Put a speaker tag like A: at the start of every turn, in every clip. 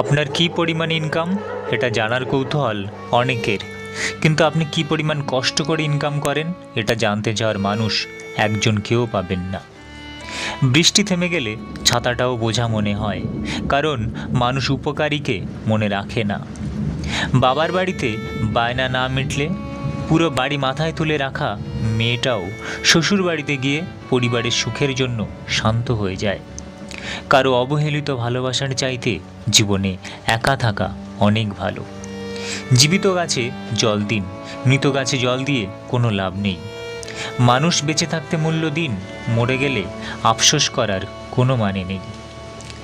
A: আপনার কি পরিমাণ ইনকাম এটা জানার কৌতূহল অনেকের। কিন্তু আপনি কি পরিমাণ কষ্ট করে ইনকাম করেন? এটা জানতে চাওয়ার মানুষ একজন কেউ পাবেন না। বৃষ্টি থেমে গেলে ছাতাটাও বোঝা মনে হয়, কারণ মানুষ উপকারীকে মনে রাখে না। বাবার বাড়িতে বায়না না মিটলে পুরো বাড়ি মাথায় তুলে রাখা মেয়েটাও শ্বশুর বাড়িতে গিয়ে পরিবারের সুখের জন্য শান্ত হয়ে যায়। কারও অবহেলিত ভালোবাসার চাইতে জীবনে একা থাকা অনেক ভালো। জীবিত গাছে জল দিন, মৃত গাছে জল দিয়ে কোনো লাভ নেই। মানুষ বেঁচে থাকতে মূল্য দিন, মরে গেলে আফসোস করার কোনো মানে নেই।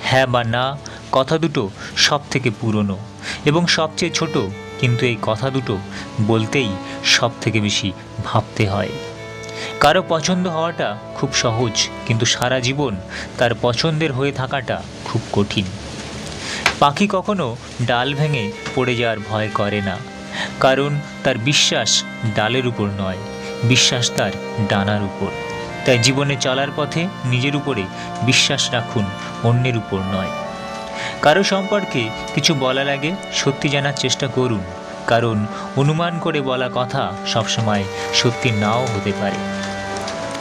A: হ্যাঁ বা না, কথা দুটো সব থেকে পুরনো এবং সবচেয়ে ছোট, কিন্তু এই কথা দুটো বলতেই সব থেকে বেশি ভাবতে হয়। কারও পছন্দ হওয়াটা খুব সহজ, কিন্তু সারা জীবন তার পছন্দের হয়ে থাকাটা খুব কঠিন। পাখি কখনো ডাল ভেঙে পড়ে যাওয়ার ভয় করে না, কারণ তার বিশ্বাস ডালের উপর নয়, বিশ্বাস তার ডানার উপর। তাই জীবনে চলার পথে নিজের উপরে বিশ্বাস রাখুন অন্যের উপর নয়। কারও সম্পর্কে কিছু বলার আগে সত্যি জানার চেষ্টা করুন। কারণ অনুমান করে বলা কথা সবসময় সত্যি নাও হতে পারে।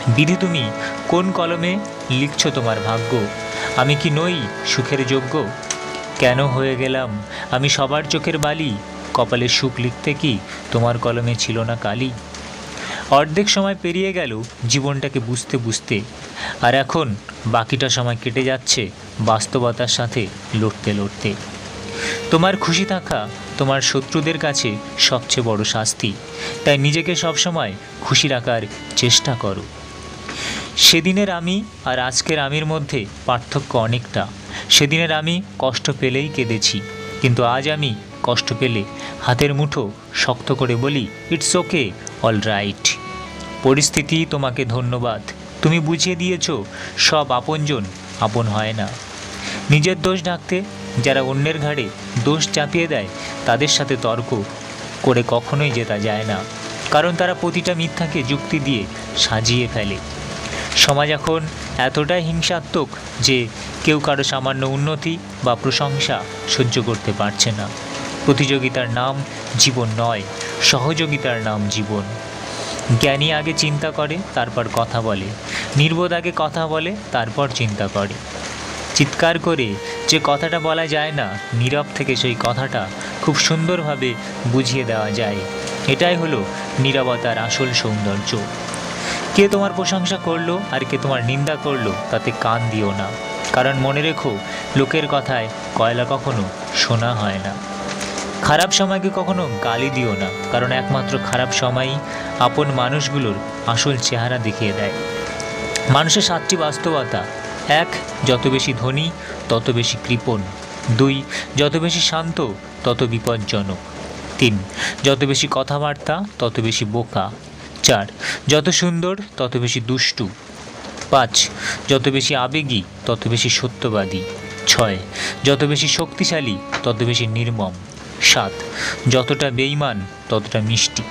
A: বিধি তুমি কোন কলমে লিখছ তোমার ভাগ্য? আমি কি নই সুখের যোগ্য? কেন হয়ে গেলাম? আমি সবার চোখের বালি। কপালে সুখ লিখতে কি তোমার কলমে ছিল না কালি? অর্ধেক সময় পেরিয়ে গেল জীবনটাকে বুঝতে বুঝতে। আর এখন বাকিটা সময় কেটে যাচ্ছে বাস্তবতার সাথে লড়তে লড়তে। তোমার খুশি থাকা তোমার শত্রুদের কাছে সবচেয়ে বড় শাস্তি। তাই নিজেকে সবসময় খুশি রাখার চেষ্টা করো। সেদিনের আমি আর আজকের আমির মধ্যে পার্থক্য অনেকটা। সেদিনের আমি কষ্ট পেলেই কেঁদেছি, কিন্তু আজ আমি কষ্ট পেলে হাতের মুঠো শক্ত করে বলি ইটস ওকে অল রাইট পরিস্থিতি তোমাকে ধন্যবাদ। তুমি বুঝিয়ে দিয়েছ, সব আপনজন আপন হয় না। নিজের দোষ ঢাকতে যারা অন্যের ঘাড়ে দোষ চাপিয়ে দেয়, তাদের সাথে তর্ক করে কখনোই জেতা যায় না। কারণ তারা প্রতিটা মিথ্যাকে যুক্তি দিয়ে সাজিয়ে ফেলে। সমাজ এখন এতটাই হিংসাত্মক যে কেউ কারও সামান্য উন্নতি বা প্রশংসা সহ্য করতে পারছে না। প্রতিযোগিতার নাম জীবন নয়, সহযোগিতার নাম জীবন। জ্ঞানী আগে চিন্তা করে, তারপর কথা বলে। নির্বোধ আগে কথা বলে, তারপর চিন্তা করে। চিৎকার করে যে কথাটা বলা যায় না, নীরব থেকে সেই কথাটা খুব সুন্দরভাবে বুঝিয়ে দেওয়া যায়। এটাই হলো নীরবতার আসল সৌন্দর্য। কে তোমার প্রশংসা করল আর কে তোমার নিন্দা করল তাতে কান দিও না। কারণ মনে রেখো, লোকের কথায় কয়লা কখনো শোনা হয় না। খারাপ সময়কে কখনো গালি দিও না, কারণ একমাত্র খারাপ সময়ই আপন মানুষগুলোর আসল চেহারা দেখিয়ে দেয়। মানুষের সাতটি বাস্তবতা এক, যত বেশি ধনী, তত বেশি কৃপণ। দুই, যত বেশি শান্ত, তত বিপজ্জনক। তিন, যত বেশি কথাবার্তা, তত বেশি বোকা। চার, যত সুন্দর, তত বেশি দুষ্টু। পাঁচ, যত বেশি আবেগী, তত বেশি সত্যবাদী। ছয়, যত বেশি শক্তিশালী, তত বেশি নির্মম। সাত, যতটা বেইমান ততটা মিষ্টি।